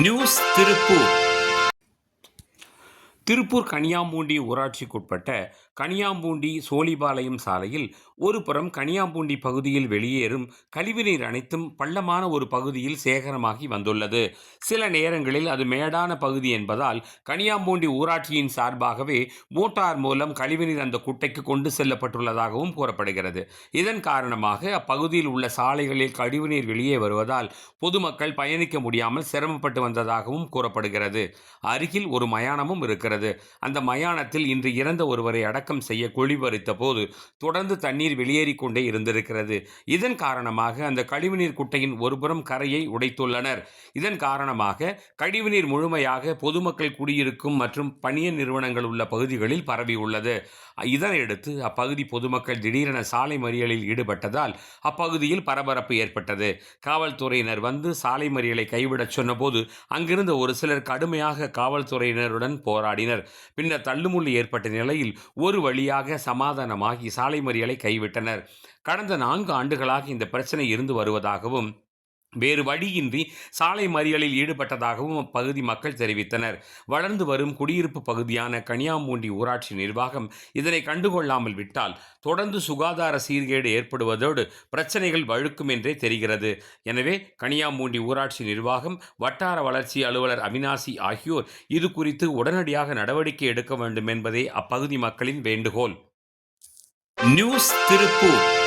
News Tiruppur. Tiruppur Kaniyampoondi ஊராட்சிக்குட்பட்ட கனியாம்பூண்டி சோழிபாளையம் சாலையில் ஒரு புறம் கனியாம்பூண்டி பகுதியில் வெளியேறும் கழிவுநீர் அனைத்தும் பள்ளமான ஒரு பகுதியில் சேகரமாகி வந்துள்ளது. சில நேரங்களில் அது மேடான பகுதி என்பதால் கனியாம்பூண்டி ஊராட்சியின் சார்பாகவே மோட்டார் மூலம் கழிவுநீர் அந்த குட்டைக்கு கொண்டு செல்லப்பட்டுள்ளதாகவும் கூறப்படுகிறது. இதன் காரணமாக அப்பகுதியில் உள்ள சாலைகளில் கழிவுநீர் வெளியே வருவதால் பொதுமக்கள் பயணிக்க முடியாமல் சிரமப்பட்டு வந்ததாகவும் கூறப்படுகிறது. அருகில் ஒரு மயானமும் இருக்கிறது. அந்த மயானத்தில் இன்று இறந்த ஒருவரை அடக்கம் செய்ய குழி பறித்த போது தொடர்ந்து தண்ணீர் வெளியேறி கொண்டே இருந்திருக்கிறது. இதன் காரணமாக அந்த கழிவுநீர் குட்டையின் ஒருபுறம் கரையை உடைத்துள்ளனர். இதன் காரணமாக கழிவுநீர் முழுமையாக பொதுமக்கள் குடியிருக்கும் மற்றும் பணிய நிறுவனங்கள் உள்ள பகுதிகளில் பரவியுள்ளது. இதனையடுத்து அப்பகுதி பொதுமக்கள் திடீரென சாலை மறியலில் ஈடுபட்டதால் அப்பகுதியில் பரபரப்பு ஏற்பட்டது. காவல்துறையினர் வந்து சாலை மறியலை கைவிடச் சொன்னபோது அங்கிருந்த ஒரு சிலர் கடுமையாக காவல்துறையினருடன் போராடினர். பின்னர் தள்ளுமுள்ளு ஏற்பட்ட நிலையில் ஒரு ஒரு வழியாக சமாதானமாகி சாலை மறியலை கைவிட்டனர். கடந்த நான்கு ஆண்டுகளாக இந்த பிரச்சனை இருந்து வருவதாகவும் வேறு வழியின்றி சாலை மறியலில் ஈடுபட்டதாகவும் அப்பகுதி மக்கள் தெரிவித்தனர். வளர்ந்து வரும் குடியிருப்பு பகுதியான கனியாம்பூண்டி ஊராட்சி நிர்வாகம் இதனை கண்டுகொள்ளாமல் விட்டால் தொடர்ந்து சுகாதார சீர்கேடு ஏற்படுவதோடு பிரச்சனைகள் வழுக்கும் என்றே தெரிகிறது. எனவே கனியாம்பூண்டி ஊராட்சி நிர்வாகம் வட்டார வளர்ச்சி அலுவலர் அவினாசி ஆகியோர் இது குறித்து உடனடியாக நடவடிக்கை எடுக்க வேண்டும் என்பதே அப்பகுதி மக்களின் வேண்டுகோள். நியூஸ் திருப்பூர்.